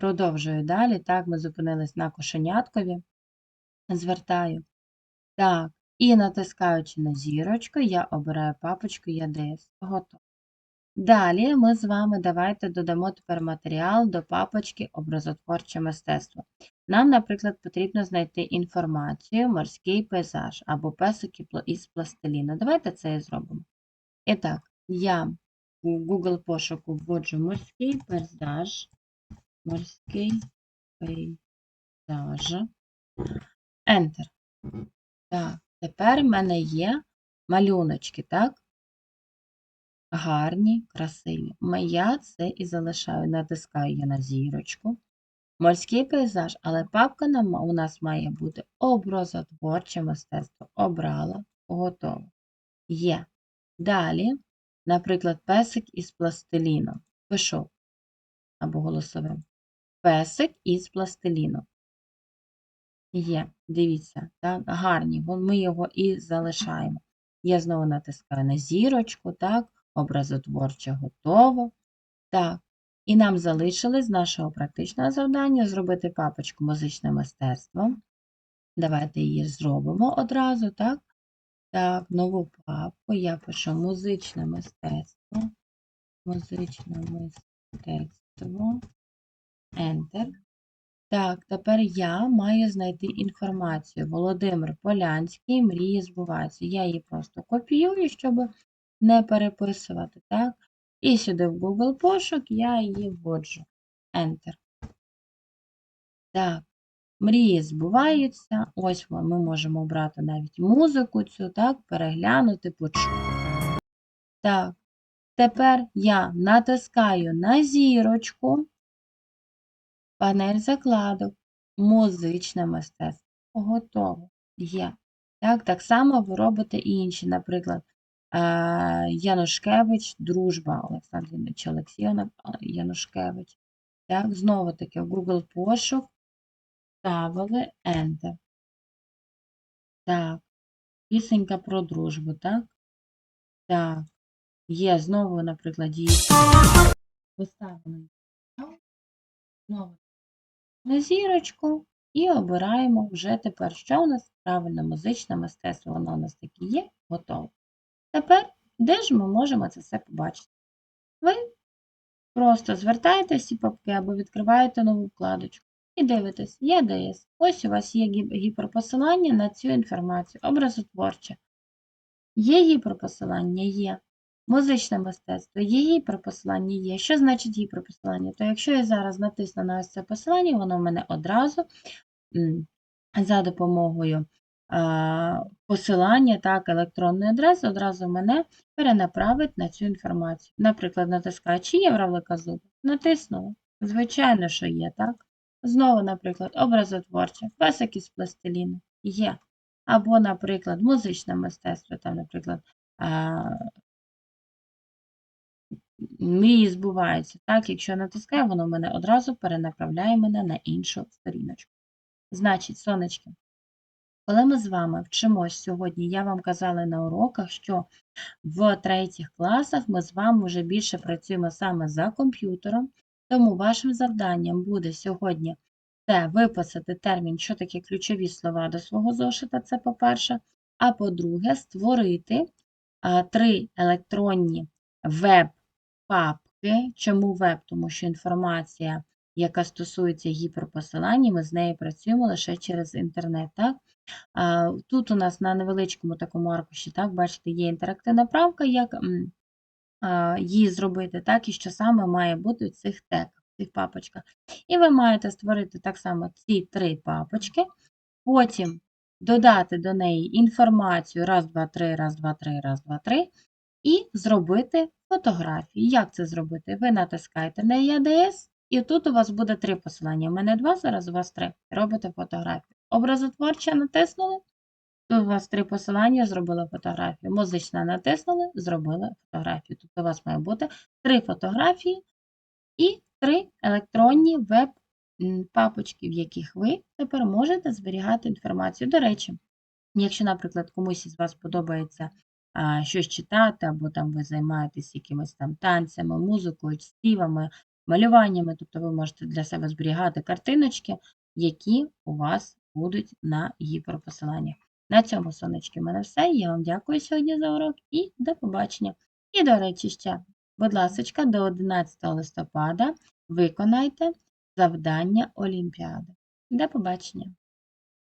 Продовжую далі. Так, ми зупинились на кошеняткові. Звертаю. Так, і натискаючи на зірочку, я обираю папочку ЯДС. Готово. Далі ми з вами давайте додамо тепер матеріал до папочки образотворче мистецтво. Нам, наприклад, потрібно знайти інформацію морський пейзаж або пла- із пластиліну. Давайте це і зробимо. І так, я у Google пошуку вводжу морський пейзаж. Морський пейзаж. Enter. Так, тепер в мене є малюночки, так? Гарні, красиві. Я це і залишаю. Натискаю я на зірочку. Морський пейзаж, але папка нам, у нас має бути образотворче мистецтво. Обрала, готово. Є. Далі, наприклад, песик із пластиліну. Пишу або голосовим. Песик із пластиліну. Є, дивіться, так, гарні, ми його і залишаємо. Я знову натискаю на зірочку, так, образотворче готово. Так, і нам залишилось нашого практичного завдання зробити папочку музичне мистецтво. Давайте її зробимо одразу, так? Так, нову папку. Я пишу музичне мистецтво. Музичне мистецтво. Enter. Так, тепер я маю знайти інформацію. Володимир Полянський, мрії збуваються. Я її просто копіюю, щоб не переписувати, так? І сюди в Google пошук я її вводжу. Enter. Так, мрії збуваються. Ось ми можемо обрати навіть музику цю, так, переглянути, почути. Так, тепер я натискаю на зірочку. Панель закладок, музичне мистецтво. Готово. Є. Так, так само ви робите інші, наприклад, е, Янушкевич, дружба Олександр Іванович Олексіївна а, Янушкевич. Так, знову таки в Google пошук ставили Enter. Так, пісенька про дружбу, так? Так. Є знову, наприклад, її поставили. Знову на зірочку і обираємо вже тепер, що у нас правильно музичне мистецтво, воно у нас таке є, готово. Тепер, де ж ми можемо це все побачити? Ви просто звертаєте всі папки або відкриваєте нову вкладочку і дивитесь, є ДС. Ось у вас є гіперпосилання на цю інформацію, образотворче. Є гіперпосилання? Є. Музичне мистецтво є гіперпосилання? Є. Що значить її гіперпосилання? То якщо я зараз натисну на ось це посилання, воно в мене одразу за допомогою посилання, так, електронної адреси, одразу мене перенаправить на цю інформацію. Наприклад, натискаю, чи є вравлика зуби? Натиснула. Звичайно, що є, так? Знову, наприклад, образотворче, песик із пластиліну. Є. Або, наприклад, музичне мистецтво, там, наприклад, мрії збуваються. Так, якщо натискаю, воно мене одразу перенаправляє мене на іншу сторіночку. Значить, сонечки, коли ми з вами вчимось сьогодні, я вам казала на уроках, що в третіх класах ми з вами вже більше працюємо саме за комп'ютером, тому вашим завданням буде сьогодні це виписати термін, що таке ключові слова до свого зошита, це по-перше. А по-друге, створити три електронні веб-папки. Чому веб? Тому що інформація, яка стосується гіперпосилань, ми з нею працюємо лише через інтернет. Так? Тут у нас на невеличкому такому аркуші, так, бачите, є інтерактивна правка, як її зробити, так, і що саме має бути в цих тегах, в цих папочках. І ви маєте створити так само ці три папочки, потім додати до неї інформацію раз, два, три, раз, два, три, раз, два, три, і зробити фотографії. Як це зробити? Ви натискаєте на ЯДС, і тут у вас буде три посилання. У мене два, зараз у вас три. Робите фотографію. Образотворче натиснули. Тут у вас три посилання, зробили фотографію. Музична натиснули, зробили фотографію. Тут у вас має бути три фотографії і три електронні веб-папочки, в яких ви тепер можете зберігати інформацію. До речі, якщо, наприклад, комусь із вас подобається щось читати, або там ви займаєтесь якимись там танцями, музикою, співами, малюваннями, тобто ви можете для себе зберігати картиночки, які у вас будуть на гіперпосиланнях. На цьому, сонечки, в мене все. Я вам дякую сьогодні за урок і до побачення. І, до речі, ще, будь ласка, до 11 листопада виконайте завдання Олімпіади. До побачення!